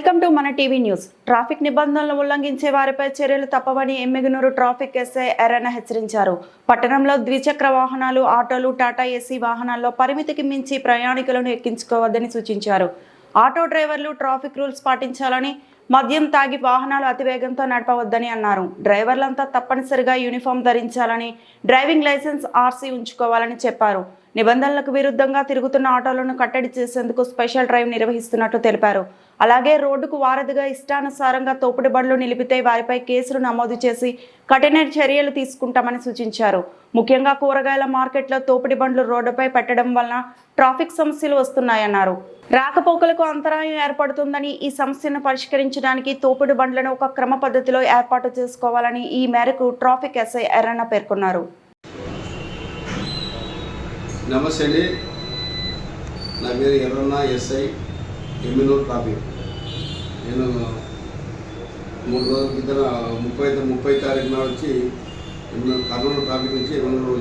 Welcome to మన TV news. Traffic నిబంధనలు ఉల్లంఘించే వారిపై చర్యలు తప్పవని ఎమ్మిగనూరు ట్రాఫిక్ ఎస్ఐ ఎర్రన్న హెచ్చరించారు. పట్టణంలో ద్విచక్ర వాహనాలు ఆటోలు టాటా ఏసీ వాహనాల్లో పరిమితికి మించి ప్రయాణికులను ఎక్కించుకోవద్దని సూచించారు. ఆటో డ్రైవర్లు ట్రాఫిక్ రూల్స్ పాటించాలని మద్యం తాగి వాహనాలు అతివేగంతో నడపవద్దని అన్నారు. డ్రైవర్లంతా తప్పనిసరిగా యూనిఫామ్ ధరించాలని డ్రైవింగ్ లైసెన్స్ ఆర్సీ ఉంచుకోవాలని చెప్పారు. నిబంధనలకు విరుద్ధంగా తిరుగుతున్న ఆటోలను కట్టడి చేసేందుకు స్పెషల్ డ్రైవ్ నిర్వహిస్తున్నట్లు తెలిపారు. అలాగే రోడ్డుకు వారధిగా ఇష్టానుసారంగా తోపుడు బండ్లు నిలిపితే వారిపై కేసులు నమోదు చేసి కఠిన చర్యలు తీసుకుంటామని సూచించారు. ముఖ్యంగా కూరగాయల మార్కెట్లో తోపుడు బండ్లు రోడ్డుపై పెట్టడం వలన ట్రాఫిక్ సమస్యలు వస్తున్నాయన్నారు. రాకపోకలకు అంతరాయం ఏర్పడుతుందని ఈ సమస్యను పరిష్కరించడానికి తోపుడు బండ్లను ఒక క్రమ పద్ధతిలో ఏర్పాటు చేసుకోవాలని ఈ మేరకు ట్రాఫిక్ ఎస్ఐ ఎర్రన్న పేర్కొన్నారు. నమస్తే అండి. నా పేరు ఎర్రన్న ఎస్ఐ ఎమ్మినూరు ట్రాఫిక్. నేను మూడు రోజుల క్రితం ముప్పై ముప్పై తారీఖున వచ్చి కర్నూలు ట్రాఫిక్ నుంచి ఎమ్మినూరు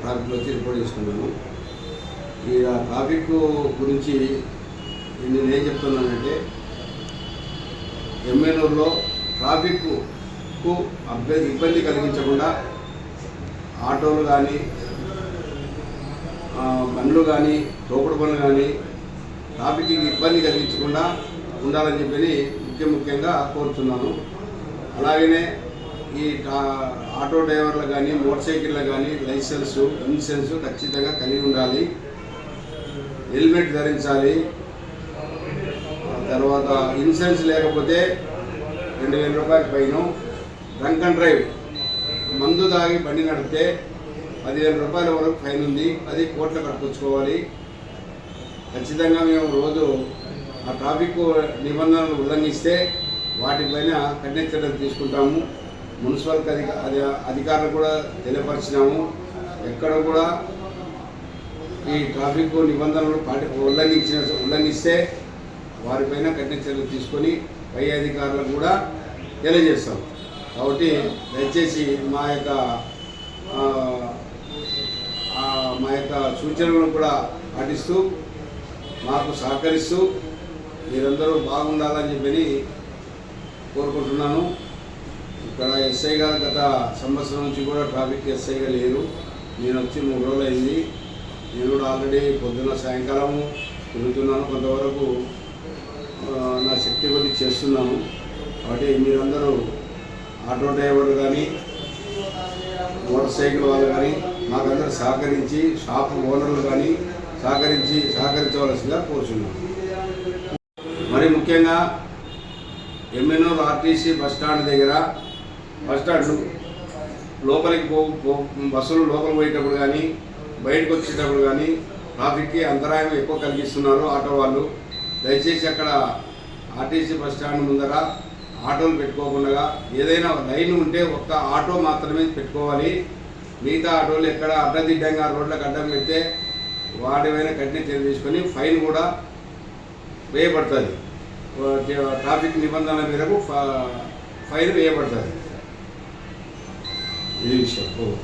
ట్రాఫిక్లో వచ్చి రిపోర్ట్ చేసుకున్నాను. ఈ ట్రాఫిక్ గురించి నేను ఏం చెప్తున్నానంటే ఎమ్మెనూరులో ట్రాఫిక్కు ఇబ్బంది కలిగించకుండా ఆటోలు కానీ బండ్లు కానీ తోపుడు పనులు కానీ ట్రాఫిక్కి ఇబ్బంది కలిగించకుండా ఉండాలని చెప్పి ముఖ్య ముఖ్యంగా కోరుతున్నాను. అలాగనే ఈ ఆటో డ్రైవర్లు కానీ మోటార్ సైకిళ్ళు కానీ లైసెన్సు ఇన్సూరెన్స్ ఖచ్చితంగా కలిగి ఉండాలి. హెల్మెట్ ధరించాలి. తర్వాత ఇన్సూరెన్స్ లేకపోతే రెండు వేల రూపాయల పైన. Drunk and drive. మందు తాగి బండి నడిపితే పదివేల రూపాయల వరకు ఫైన్ ఉంది. అది కోర్టులో కట్టుకొచ్చుకోవాలి ఖచ్చితంగా మేము రోజు ఆ ట్రాఫిక్ నిబంధనలు ఉల్లంఘిస్తే వాటిపైన కఠిన చర్యలు తీసుకుంటాము. మున్సిపల్ అధిక అధికారులు కూడా తెలియపరిచినాము. ఎక్కడ కూడా ఈ ట్రాఫిక్ నిబంధనలు పాటి ఉల్లంఘించిన ఉల్లంఘిస్తే వారిపైన కఠిన చర్యలు తీసుకొని పై అధికారులకు కూడా తెలియజేస్తాం. కాబట్టి దయచేసి మా యొక్క మా యొక్క సూచనలను కూడా పాటిస్తూ మాకు సహకరిస్తూ మీరందరూ బాగుండాలని చెప్పని కోరుకుంటున్నాను. ఇక్కడ ఎస్ఐ గారు గత సంవత్సరం నుంచి కూడా ట్రాఫిక్ ఎస్ఐగా లేరు. నేను వచ్చి మూడు రోజులు అయింది నేను కూడా ఆల్రెడీ పొద్దున్న సాయంకాలము తిరుగుతున్నాను. కొంతవరకు నా శక్తి కొద్ది చేస్తున్నాను కాబట్టి మీరందరూ ఆటో డ్రైవర్లు కానీ మోటార్ సైకిల్ వాళ్ళు కానీ మాకందరూ సహకరించి షాప్ ఓనర్లు కానీ సహకరించి సహకరించవలసిందిగా కోరుచున్నాను మరి ముఖ్యంగా ఎమ్మెనూరు ఆర్టీసీ బస్ స్టాండ్ దగ్గర బస్ స్టాండ్ లోపలికి పో పో- బస్సులు లోపలికి పోయేటప్పుడు కానీ బయటకు వచ్చేటప్పుడు కానీ ట్రాఫిక్కి అంతరాయం ఎక్కువ కలిగిస్తున్నారు ఆటో వాళ్ళు దయచేసి అక్కడ ఆర్టీసీ బస్ స్టాండ్ ముందర ఆటోలు పెట్టుకోకుండా ఏదైనా లైన్ ఉంటే ఒక్క ఆటో మాత్రమే పెట్టుకోవాలి. మిగతా ఆటోలు ఎక్కడ అడ్డదిడ్డంగా రోడ్లకు అడ్డం పెడితే వాటిపైన కఠిన చర్య తీసుకొని ఫైన్ కూడా వేయబడుతుంది. ట్రాఫిక్ నిబంధనల మేరకు ఫ- ఫైన్ వేయబడుతుంది. ఇది విషయం.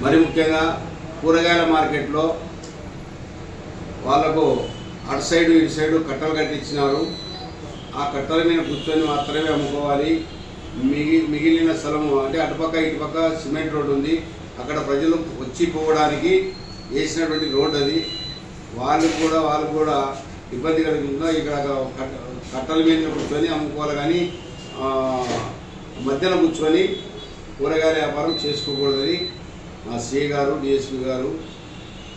మరి ముఖ్యంగా కూరగాయల మార్కెట్లో వాళ్ళకు అటు సైడు ఇటు సైడు కట్టలు కట్టించినారు. ఆ కట్టల మీద కూర్చొని మాత్రమే అమ్ముకోవాలి. మిగి మిగిలిన స్థలము అంటే అటుపక్క ఇటుపక్క సిమెంట్ రోడ్డు ఉంది. అక్కడ ప్రజలు వచ్చి పోవడానికి వేసినటువంటి రోడ్ అది. వాళ్ళు కూడా వాళ్ళు కూడా ఇబ్బంది కలుగుతుందో ఇక్కడ కట్ట- కట్టల మీద కూర్చొని అమ్ముకోవాలి కానీ మధ్యలో కూర్చొని కూరగాయల వ్యాపారం చేసుకోకూడదని మా సిఏ గారు డిఎస్పి గారు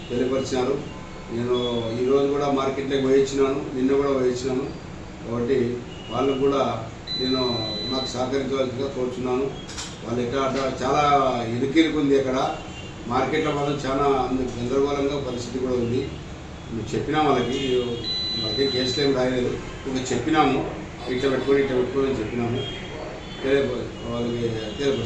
తెలియపరిచినారు. నేను ఈరోజు కూడా మార్కెట్లోకి వేయించినాను నిన్న కూడా వేయించినాను కాబట్టి వాళ్ళకు కూడా నేను నాకు సహకరించవలసిగా కోరుచున్నాను. వాళ్ళు ఎక్కడ అట్లా చాలా ఇరుకిరుకుంది అక్కడ మార్కెట్లో మాత్రం చాలా అందు- గందరగోళంగా పరిస్థితి కూడా ఉంది. మేము చెప్పినాం వాళ్ళకి వాళ్ళకి కేసులు ఏమి రాయలేదు. ఇంకా చెప్పినాము ఇట్లా పెట్టుకొని ఇట్లా పెట్టుకొని అని చెప్పినాము. వాళ్ళకి తెలియపరిచాము